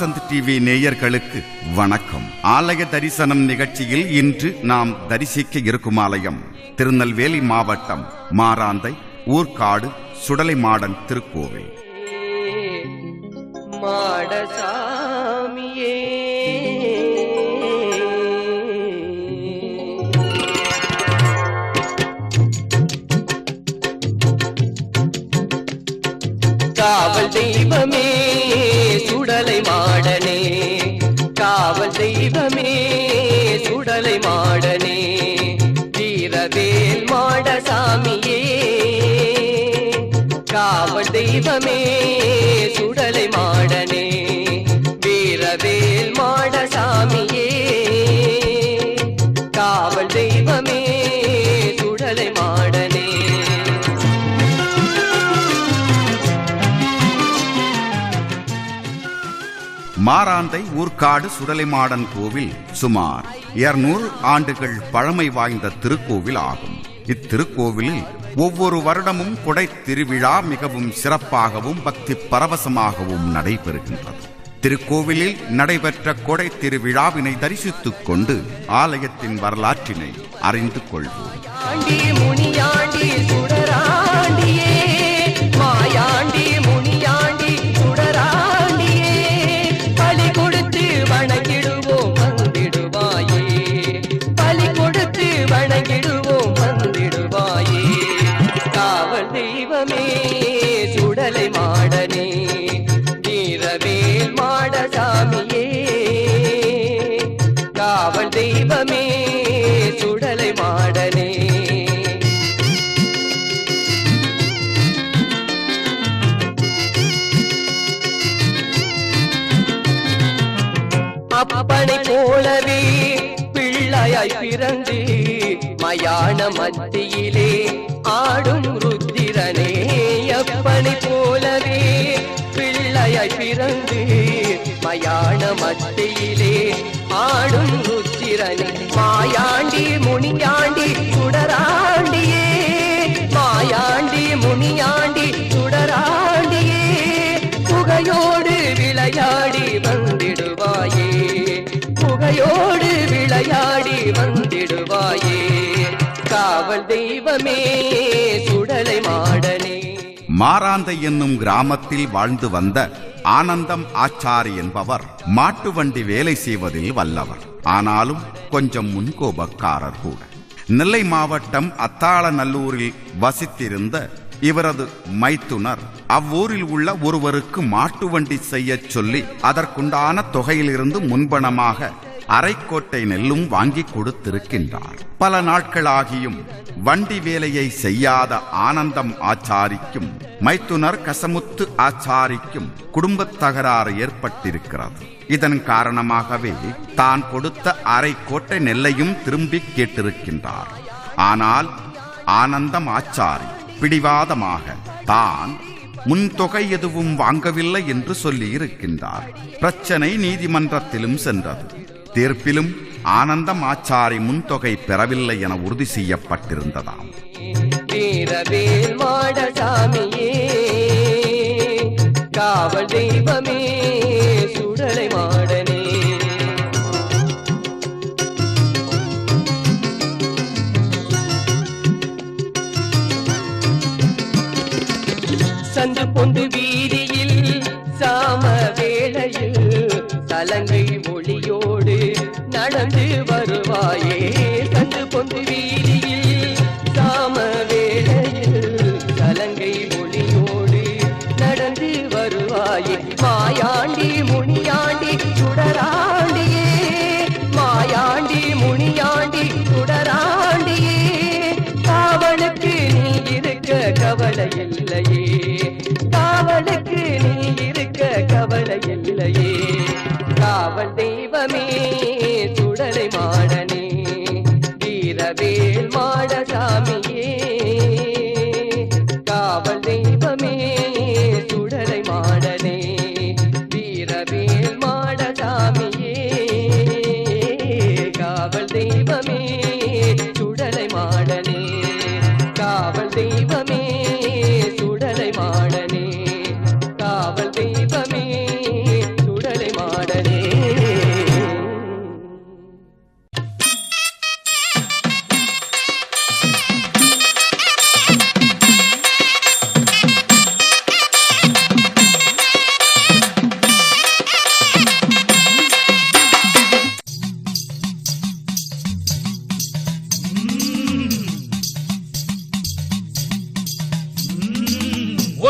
Vasanth TV நேயர்களுக்கு வணக்கம். ஆலய தரிசனம் நிகழ்ச்சியில் இன்று நாம் தரிசிக்க இருக்கும் ஆலயம் திருநெல்வேலி மாவட்டம் மாராந்தை ஊர்காடு சுடலைமாடன் திருக்கோவில். மாடசாமியே. காவல் தெய்வமே. சுடலை மாடனே காவல் தெய்வமே சுடலை மாடனே வீரவேல் மாடசாமியே காவல் தெய்வமே மாராந்தை ஊர்காடு சுடலைமாடன் கோவில் சுமார் 200 ஆண்டுகள் பழமை வாய்ந்த திருக்கோவில் ஆகும். இத்திருக்கோவிலில் ஒவ்வொரு வருடமும் கொடை திருவிழா மிகவும் சிறப்பாகவும் பக்தி பரவசமாகவும் நடைபெறுகின்றது. திருக்கோவிலில் நடைபெற்ற கொடை திருவிழாவினை தரிசித்துக் கொண்டு ஆலயத்தின் வரலாற்றினை அறிந்து கொள்வோம். மத்தியிலே ஆடும் ருத்திரனே அப்பனை போலவே பிள்ளையாய் பிறந்து மயான மத்தியிலே ஆடும் ருத்திரனே மாயாண்டி முனியாண்டி குடரா தெய்வமே சுடலை மாடனே. மாராந்தை என்னும் கிராமத்தில் வாழ்ந்து வந்த ஆனந்தம் ஆச்சாரி என்பவர் மாட்டு வண்டி வேலை செய்வதில் வல்லவர். ஆனாலும் கொஞ்சம் முன்கோபக்காரர் கூட. நெல்லை மாவட்டம் அத்தாளநல்லூரில் வசித்திருந்த இவரது மைத்துனர் அவ்வூரில் உள்ள ஒருவருக்கு மாட்டு வண்டி செய்யச் சொல்லி அதற்குண்டான தொகையிலிருந்து முன்பணமாக அரைக்கோட்டை நெல்லும் வாங்கி கொடுத்திருக்கின்றார். பல நாட்களாகியும் வண்டி வேலையை செய்யாத ஆனந்தம் ஆச்சாரிக்கும் மைத்துனர் கசமுத்து ஆச்சாரிக்கும் குடும்பத் தகராறு ஏற்பட்டிருக்கிறது. இதன் காரணமாகவே தான் கொடுத்த அரைக்கோட்டை நெல்லையும் திரும்பி கேட்டிருக்கின்றார். ஆனால் ஆனந்தம் ஆச்சாரி பிடிவாதமாக தான் முன் தொகை எதுவும் வாங்கவில்லை என்று சொல்லியிருக்கின்றார். பிரச்சனை நீதிமன்றத்திலும் சென்றது. தீர்ப்பிலும் ஆனந்தம் ஆச்சாரி முன்தொகை பெறவில்லை என உறுதி செய்யப்பட்டிருந்ததாம். வீரவேல் மாடசாமியே காவல் தெய்வமே.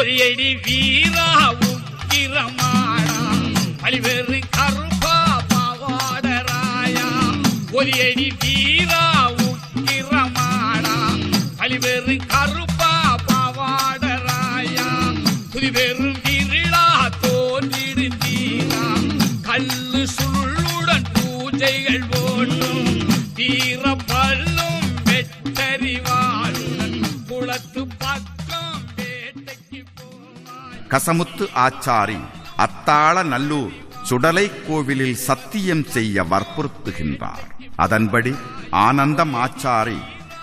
ஒரு அடி வீரா உக்கிரமாடா பழிவேறு கருப்பா பாவாடராயா ஒரு அடி வீரா கசமுத்து ஆச்சாரி அத்தாள நல்லூர் சுடலை கோவிலில் சத்தியம் செய்ய வற்புறுத்துகின்றார். அதன்படி ஆனந்தம் ஆச்சாரி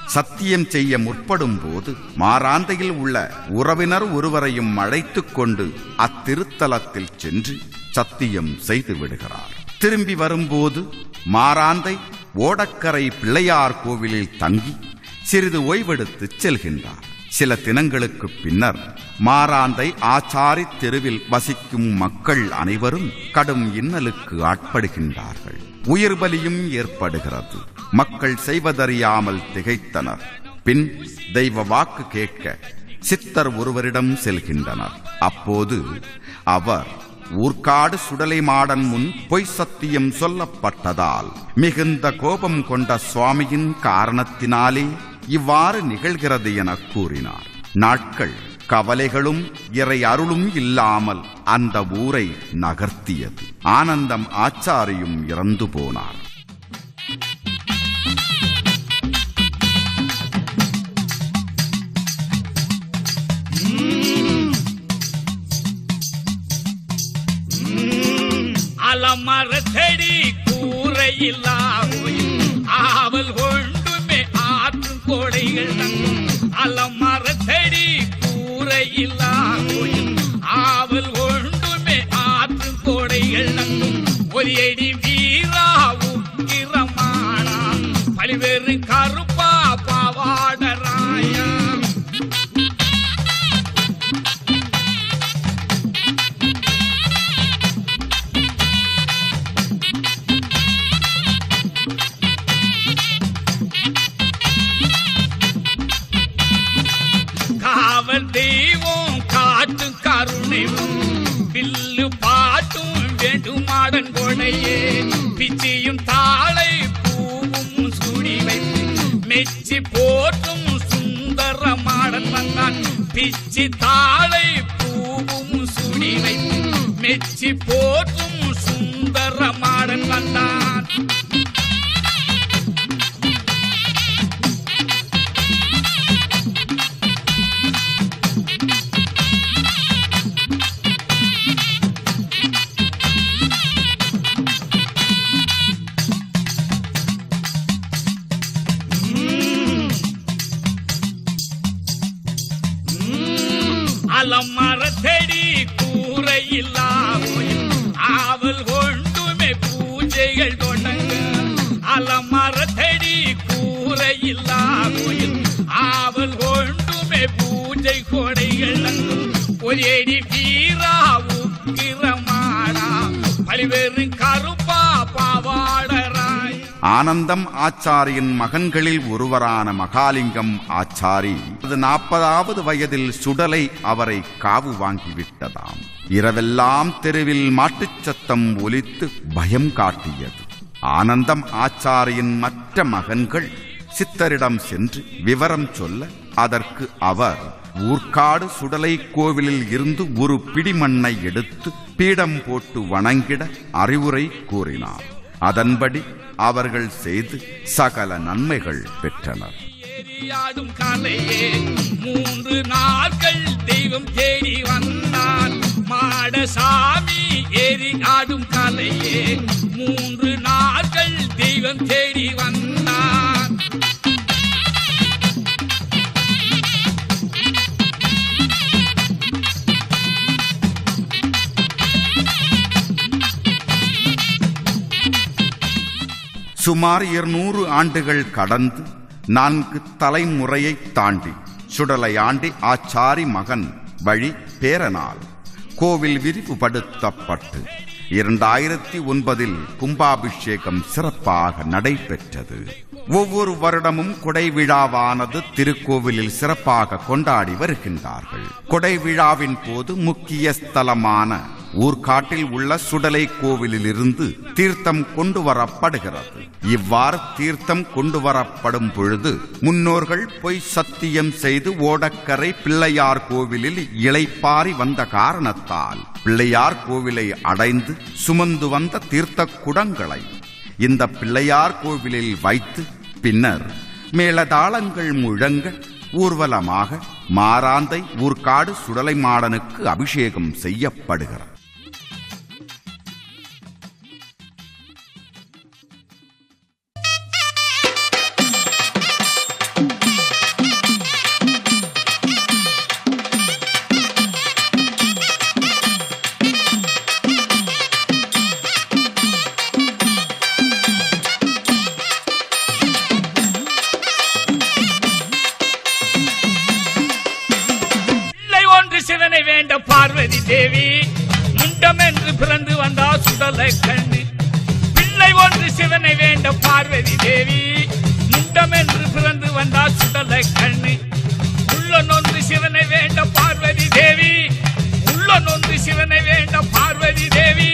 சத்தியம் செய்ய முற்படும் போது மாராந்தையில் உள்ள உறவினர் ஒருவரையும் அழைத்துக் கொண்டு அத்திருத்தலத்தில் சென்று சத்தியம் செய்து விடுகிறார். திரும்பி வரும்போது மாராந்தை ஓடக்கரை பிள்ளையார் கோவிலில் தங்கி சிறிது ஓய்வெடுத்து செல்கின்றார். சில தினங்களுக்கு பின்னர் மாராந்தை ஆச்சாரி தெருவில் வசிக்கும் மக்கள் அனைவரும் கடும் இன்னலுக்கு ஆட்படுகின்றார்கள். உயிர் பலியும் ஏற்படுகிறது. மக்கள் செய்வதறியாமல் திகைத்தனர். பின் தெய்வ வாக்கு கேட்க சித்தர் ஒருவரிடம் செல்கின்றனர். அப்போது அவர் ஊர்க்காடு சுடலை மாடன் முன் பொய் சத்தியம் சொல்லப்பட்டதால் மிகுந்த கோபம் கொண்ட சுவாமியின் காரணத்தினாலே இவ்வாறு நிகழ்கிறது என கூறினார். நாட்கள் கவலைகளும் இறை அருளும் இல்லாமல் அந்த ஊரை நகர்த்தியது. ஆனந்தம் ஆச்சாரியும் இறந்து போனார். அலமர செடி கூரையில்லா இல்லா கோயில். ஆவல் ஒன்றுமே ஆற்று கோடைகள் நங்கும் ஒரு அடி வீராவும் உக்கிரமானா பல்வேறு அலமர செடி கூரையில்லா ஆவல் கொண்டுமே பூஜைகள் தொடங்க. அலமர செடி கூரையில்லா ஆவல் கொண்டுமே பூஜை கொடைகள் ஒரேடி ஒரு எடி பல்வேறு கருப்பா பாவாடராய் ஆனந்தம் ஆச்சாரியின் மகன்களில் ஒருவரான மகாலிங்கம் ஆச்சாரி. நாற்பதாவது வயதில் சுடலை அவரை காவு வாங்கிவிட்டதாம் இரவெல்லாம் தெருவில் மாட்டுச் சத்தம் ஒலித்து பயம் காட்டியது. ஆனந்தம் ஆச்சாரியின் மற்ற மகன்கள் சித்தரிடம் சென்று விவரம் சொல்ல அதற்கு அவர் ஊர்க்காடு சுடலை கோவிலில் இருந்து ஒரு பிடிமண்ணை எடுத்து பீடம் போட்டு வணங்கிட அறிவுரை கூறினார். அதன்படி அவர்கள் செய்து சகல நன்மைகள் பெற்றனர். ஏரியாடும் கலையே மூன்று நாட்கள் தெய்வம் தேடி வந்தான் மாடசாமி ஏறி ஆடும் கலையே சுமார் இருநூறு ஆண்டுகள் கடந்து நான்கு தலைமுறையை தாண்டி சுடலையாண்டி ஆச்சாரி மகன் வழி பேரனால் கோவில் விரிவுபடுத்தப்பட்டு இரண்டாயிரத்தி ஒன்பதில் கும்பாபிஷேகம் சிறப்பாக நடைபெற்றது. ஒவ்வொரு வருடமும் கொடை விழாவானது திருக்கோவிலில் சிறப்பாக கொண்டாடி வருகின்றார்கள். கொடை விழாவின் போது முக்கிய ஸ்தலமான ஊர்காட்டில் உள்ள சுடலை கோவிலிலிருந்து தீர்த்தம் கொண்டு வரப்படுகிறது. இவ்வாறு தீர்த்தம் கொண்டு வரப்படும் பொழுது முன்னோர்கள் பொய் சத்தியம் செய்து ஓடக்கரை பிள்ளையார் கோவிலில் இளைப்பாரி வந்த காரணத்தால் பிள்ளையார் கோவிலை அடைந்து சுமந்து வந்த தீர்த்த குடங்களை இந்த பிள்ளையார் கோவிலில் வைத்து பின்னர் மேளதாளங்கள் முழங்க ஊர்வலமாக மாராந்தை ஊர்காடு சுடலை மாடனுக்கு அபிஷேகம் செய்யப்படுகிறது. சரஸ்வதி தேவி முண்டம் என்று பிறந்து வந்தா சுடலை கண்ணு. பிள்ளை ஒன்று சிவனை வேண்ட பார்வதி தேவி முண்டம் என்று பிறந்து வந்தா சுடலை கண்ணு. உள்ள நொந்து சிவனை வேண்ட பார்வதி தேவி உள்ள நொந்து சிவனை வேண்ட பார்வதி தேவி.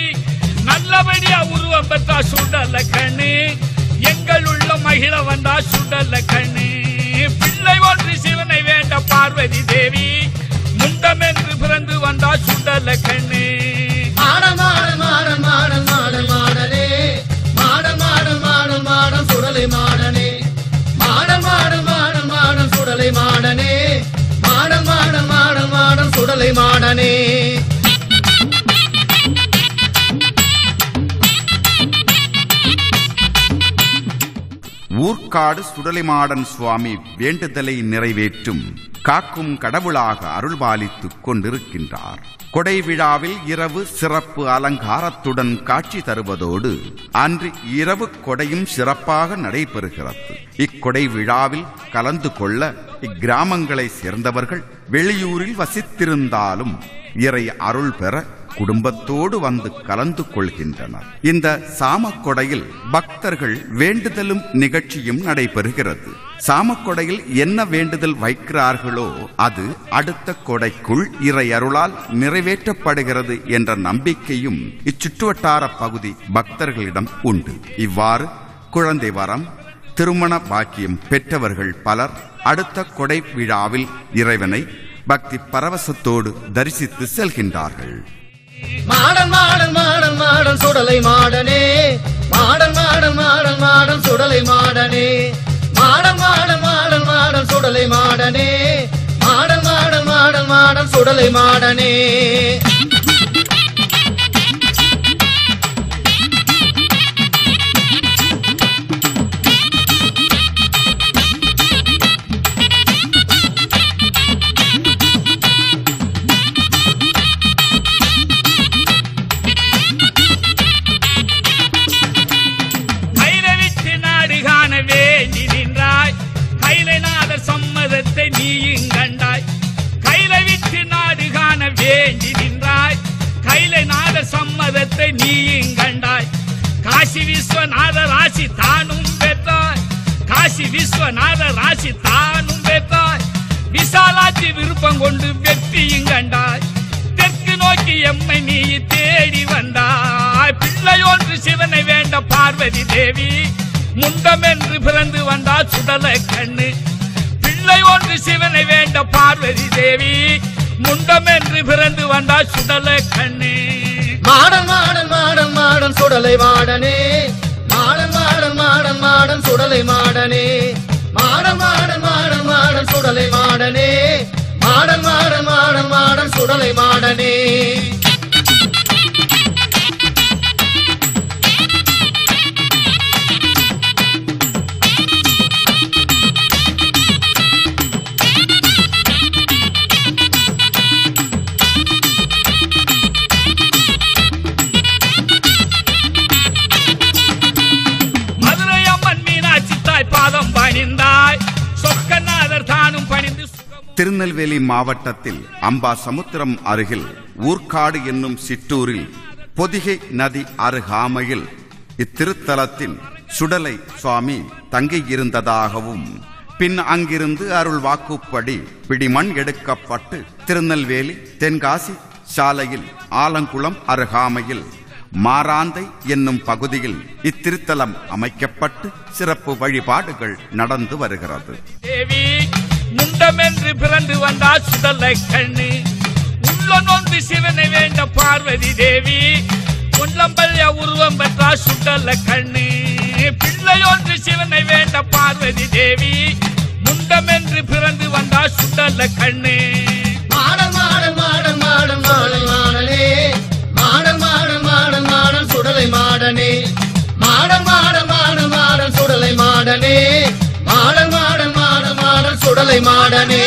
நல்லபடியா உருவம் பெற்றா சுடல கண்ணு. எங்கள் உள்ள மகிழ வந்தா சுடல கண்ணு. பிள்ளை ஒன்று சிவனை வேண்ட பார்வதி தேவி முண்டம் என்று பிறந்து வந்தா சுண்டல கண்ணு மாடல் மாடல் மாடல் மாடல் மாடல் மாடலே மாடல் மாடல் மாடல் மாடல் சுடலை மாடனே மாடல் மாடல் மாடல் மாடல் சுடலை மாடனே மாடல் மாடல் மாடல் மாடல் சுடலை மாடனே ஊர்க்காடு சுடலிமாடன் சுவாமி வேண்டுதலை நிறைவேற்றும் காக்கும் கடவுளாக அருள்பாலித்துக் கொண்டிருக்கின்றார். கொடை விழாவில் இரவு சிறப்பு அலங்காரத்துடன் காட்சி தருவதோடு அன்று இரவு கொடையும் சிறப்பாக நடைபெறுகிறது. இக்கொடை விழாவில் கலந்து கொள்ள இக்கிராமங்களை சேர்ந்தவர்கள் வெளியூரில் வசித்திருந்தாலும் இறை அருள் பெற குடும்பத்தோடு வந்து கலந்து கொள்கின்றனர். இந்த சாமக்கொடையில் பக்தர்கள் வேண்டுதலும் நிகழ்ச்சியும் நடைபெறுகிறது. சாமக்கொடையில் என்ன வேண்டுதல் வைக்கிறார்களோ அது அடுத்த கொடைக்குள் இறை அருளால் நிறைவேற்றப்படுகிறது என்ற நம்பிக்கையும் இச்சுற்றுவட்டார பகுதி பக்தர்களிடம் உண்டு. இவ்வாறு குழந்தை வரம் திருமண பாக்கியம் பெற்றவர்கள் பலர் அடுத்த கொடை விழாவில் இறைவனை பக்தி பரவசத்தோடு தரிசித்து செல்கின்றார்கள். மாடன் மாடன் மாடன் மாடன் சுடலை மாடனே. மாடன் மாடன் மாடன் மாடன் சுடலை மாடனே. மாடன் மாடன் மாடன் மாடன் சுடலை மாடனே. மாடன் மாடன் மாடன் மாடன் சுடலை மாடனே. விஸ்வநாத ராசி தானும் பெற்றாய். காசி விஸ்வநாத ராசி தானும் பெற்றாய். விசாலாத்தி விருப்பம் கொண்டு வெற்றியும் கண்டாய். தெற்கு நோக்கி எம்மை நீ தேடி வந்தாய். பிள்ளையொன்று சிவனை வேண்ட பார்வதி தேவி முண்டம் என்று பிறந்து வந்தா சுடல கண்ணு. பிள்ளை ஒன்று சிவனை வேண்ட பார்வதி தேவி முண்டம் என்று பிறந்து வந்தா சுடல கண்ணு. மாடல் மாடல் மாடல் மாடல் சுடலை வாடனே. சுடலை மாடனே. மாடம் மாடல் மாடம் மாடல் சுடலை மாடனே. மாடல் மாடல் மாடல் மாடல் சுடலை மாடனே. திருநெல்வேலி மாவட்டத்தில் அம்பாசமுத்திரம் அருகில் ஊர்க்காடு என்னும் சிற்றூரில் பொதிகை நதி அருகாமையில் இத்திருத்தலத்தின் சுடலை சுவாமி தங்கியிருந்ததாகவும் பின் அங்கிருந்து அருள் வாக்குப்படி பிடிமண் எடுக்கப்பட்டு திருநெல்வேலி தென்காசி சாலையில் ஆலங்குளம் அருகாமையில் மாராந்தை என்னும் பகுதியில் இத்திருத்தலம் அமைக்கப்பட்டு சிறப்பு வழிபாடுகள் நடந்து வருகிறது. தேவி முண்டமென்று பிறந்து வந்தா சுடலை கண்ணு உள்ள நொந்து சிவனை வேண்ட பார்வதி தேவி உள்ளம்பல்ய உருவம் பெற்றா சுடல கண்ணு பிள்ளையொன்று சிவனை வேண்ட பார்வதி தேவி முண்டமென்று பிறந்து வந்தா சுடல கண்ணு மாடல் மாடல் மாடல் மாடல் மாடல் மாடலே மாடல் மாடல் மாடல் மாடல் சுடலை மாடனே மாடல் மாடல் மாடல் மாடல் சுடலை மாடனே மாடல் மாடல் உடலை மாடனே.